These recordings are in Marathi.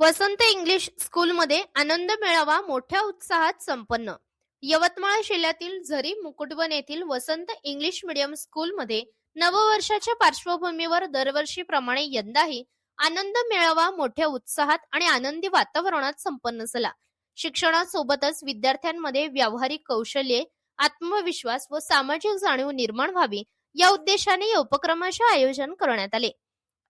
वसंत इंग्लिश स्कूलमध्ये आनंद मेळावा मोठ्या उत्साहात संपन्न. यवतमाळ जिल्ह्यातील झरी मुकुटवन येथील वसंत इंग्लिश मीडियम स्कूलमध्ये नववर्षाच्या पार्श्वभूमीवर दरवर्षीप्रमाणे यंदाही आनंद मेळावा मोठ्या उत्साहात आणि आनंदी वातावरणात संपन्न झाला. शिक्षणासोबतच विद्यार्थ्यांमध्ये व्यावहारिक कौशल्ये आत्मविश्वास व सामाजिक जाणीव निर्माण व्हावी या उद्देशाने या उपक्रमाचे आयोजन करण्यात आले.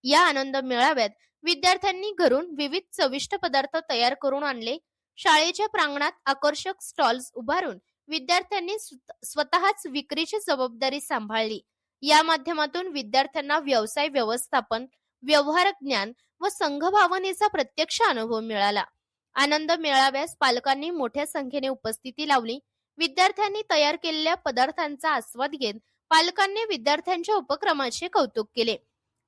या आनंद मेळाव्यात विद्यार्थ्यांनी घरून विविध चविष्ट पदार्थ तयार करून आणले. शाळेच्या प्रांगणात आकर्षक स्टॉल्स उभारून विद्यार्थ्यांनी स्वतःच विक्रीची जबाबदारी सांभाळली. या माध्यमातून विद्यार्थ्यांना व्यवसाय व्यवस्थापन व्यवहार ज्ञान व संघभावनेचा प्रत्यक्ष अनुभव मिळाला. आनंद मेळाव्यास पालकांनी मोठ्या संख्येने उपस्थिती लावली. विद्यार्थ्यांनी तयार केलेल्या पदार्थांचा आस्वाद घेत पालकांनी विद्यार्थ्यांच्या उपक्रमाचे कौतुक केले.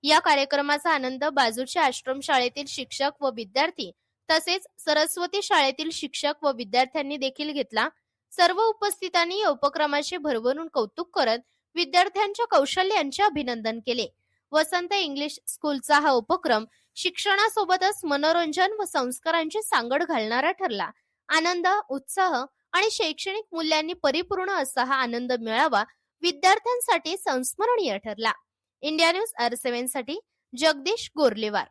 या कार्यक्रमाचा आनंद बाजूच्या आश्रम शाळेतील शिक्षक व विद्यार्थी तसेच सरस्वती शाळेतील शिक्षक व विद्यार्थ्यांनी देखील घेतला. सर्व उपस्थितांनी या उपक्रमाचे भरभरून कौतुक करत विद्यार्थ्यांच्या कौशल्यांचे अभिनंदन केले. वसंत इंग्लिश स्कूलचा हा उपक्रम शिक्षणासोबतच मनोरंजन व संस्कारांची सांगड घालणारा ठरला. आनंद उत्साह आणि शैक्षणिक मूल्यांनी परिपूर्ण असा हा आनंद मेळावा विद्यार्थ्यांसाठी संस्मरणीय ठरला. इंडिया न्यूज आर सेव्हनसाठी जगदीश गोरलेवार.